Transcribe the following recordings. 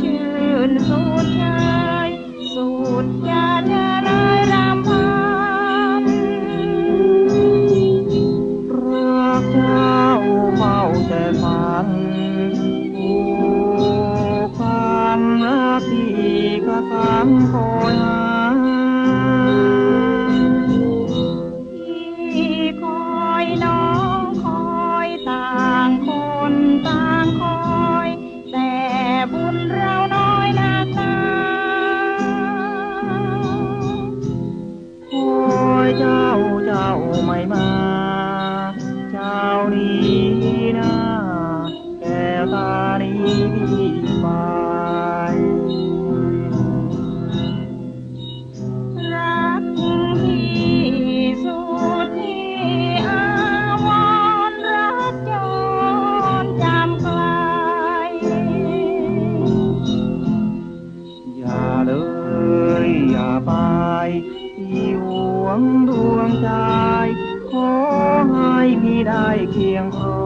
ชื่นสูดชาสูดยาเธรำพันรักเจ้าเมาแต่ฝันผูพันรัทีกระทำคย ไป รักที่สุดที่อาวรณ์รักจนจำไกล อย่าเลยอย่าไปที่หวงดวงใจ ขอให้ พียงพอ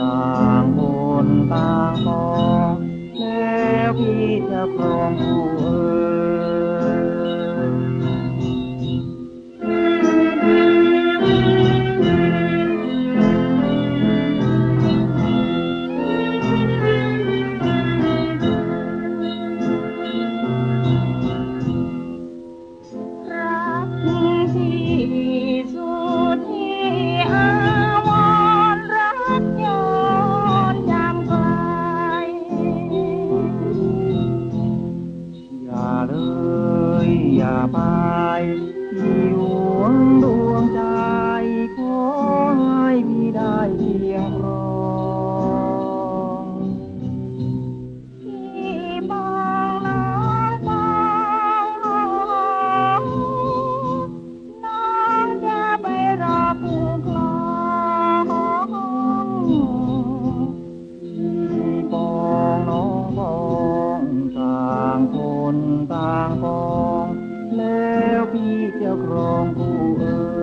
ต่างคนต่างมองแล้วพี่จะครองผู้ ยอย่าไปหวงดวงใจขอให้พี่ได้เพียงรอที่บางลาบงน้องจะไปรับผู้กลองที่ปองน้องปองต่างคนต่างปอง แล้วพี่เจ้าครองผู้เอ๋ย